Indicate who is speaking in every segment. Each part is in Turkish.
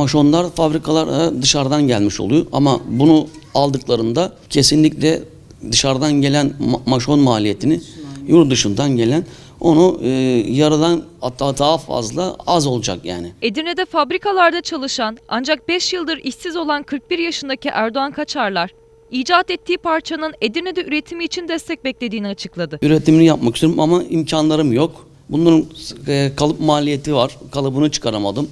Speaker 1: maşonlar fabrikalara dışarıdan gelmiş oluyor ama bunu aldıklarında kesinlikle dışarıdan gelen ma- maşon maliyetini yurt dışından gelen onu e, yarıdan hatta daha fazla az olacak yani.
Speaker 2: Edirne'de fabrikalarda çalışan ancak 5 yıldır işsiz olan 41 yaşındaki Erdoğan Kaçarlar, icat ettiği parçanın Edirne'de üretimi için destek beklediğini açıkladı.
Speaker 1: Üretimini yapmak istiyorum ama imkanlarım yok. Bunların e, kalıp maliyeti var. Kalıbını çıkaramadım.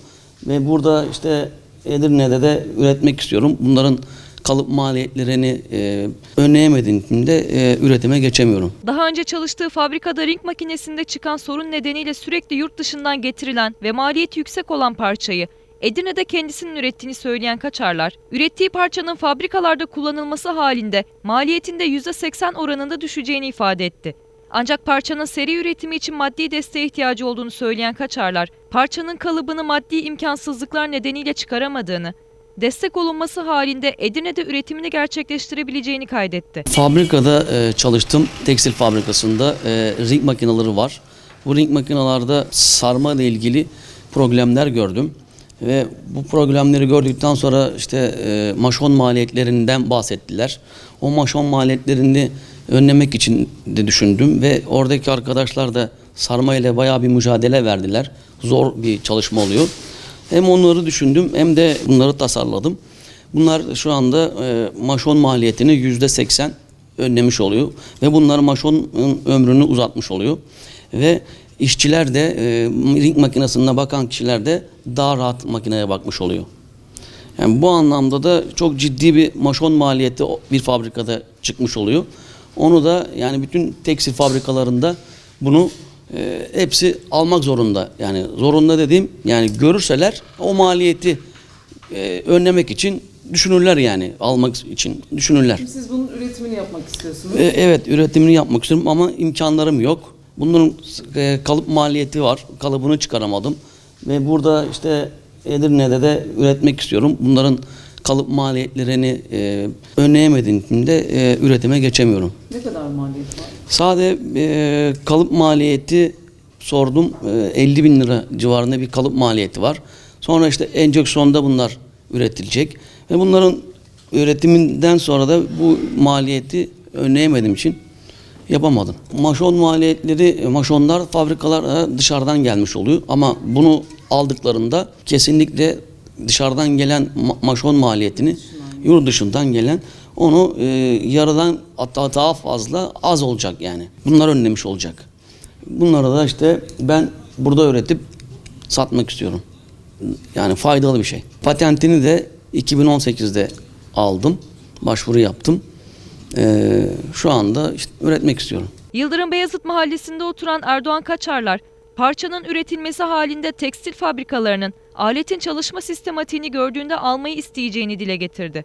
Speaker 1: Ve burada işte Edirne'de de üretmek istiyorum. Bunların kalıp maliyetlerini e, önleyemediğim için de e, üretime geçemiyorum.
Speaker 2: Daha önce çalıştığı fabrikada ring makinesinde çıkan sorun nedeniyle sürekli yurt dışından getirilen ve maliyeti yüksek olan parçayı Edirne'de kendisinin ürettiğini söyleyen Kaçarlar, ürettiği parçanın fabrikalarda kullanılması halinde maliyetinde %80 oranında düşeceğini ifade etti. Ancak parçanın seri üretimi için maddi desteğe ihtiyacı olduğunu söyleyen Kaçarlar, parçanın kalıbını maddi imkansızlıklar nedeniyle çıkaramadığını, destek olunması halinde Edirne'de üretimini gerçekleştirebileceğini kaydetti.
Speaker 1: Fabrikada e, çalıştım. Tekstil fabrikasında e, ring makineleri var. Bu ring makinalarda sarma ile ilgili problemler gördüm. Ve bu problemleri gördükten sonra işte e, maşon maliyetlerinden bahsettiler. O maşon maliyetlerini önlemek için de düşündüm ve oradaki arkadaşlar da sarma ile bayağı bir mücadele verdiler. Zor bir çalışma oluyor. Hem onları düşündüm hem de bunları tasarladım. Bunlar şu anda e, maşon maliyetini yüzde seksen önlemiş oluyor ve bunlar maşonun ömrünü uzatmış oluyor ve işçiler de e, ring makinesine bakan kişiler de daha rahat makineye bakmış oluyor. Yani bu anlamda da çok ciddi bir maşon maliyeti bir fabrikada çıkmış oluyor. Onu da yani bütün tekstil fabrikalarında bunu e, hepsi almak zorunda. Yani zorunda dediğim yani görürseler o maliyeti e, önlemek için düşünürler yani almak için düşünürler.
Speaker 3: Siz bunun üretimini yapmak istiyorsunuz.
Speaker 1: E, evet üretimini yapmak istiyorum ama imkanlarım yok. Bunların e, kalıp maliyeti var. Kalıbını çıkaramadım. Ve burada işte Edirne'de de üretmek istiyorum. Bunların kalıp maliyetlerini e, önleyemediğim için de e, üretime geçemiyorum.
Speaker 3: Ne kadar maliyet var?
Speaker 1: Sade e, kalıp maliyeti sordum. E, 50 bin lira civarında bir kalıp maliyeti var. Sonra işte enjeksiyonda bunlar üretilecek. Ve bunların üretiminden sonra da bu maliyeti önleyemediğim için yapamadım. Maşon maliyetleri, maşonlar fabrikalara dışarıdan gelmiş oluyor. Ama bunu aldıklarında kesinlikle dışarıdan gelen ma- maşon maliyetini yurt dışından gelen onu e, yarıdan hatta daha fazla az olacak yani. Bunlar önlemiş olacak. Bunları da işte ben burada üretip satmak istiyorum. Yani faydalı bir şey. Patentini de 2018'de aldım. Başvuru yaptım. Ee, şu anda işte üretmek istiyorum.
Speaker 2: Yıldırım Beyazıt Mahallesi'nde oturan Erdoğan Kaçarlar, parçanın üretilmesi halinde tekstil fabrikalarının aletin çalışma sistematiğini gördüğünde almayı isteyeceğini dile getirdi.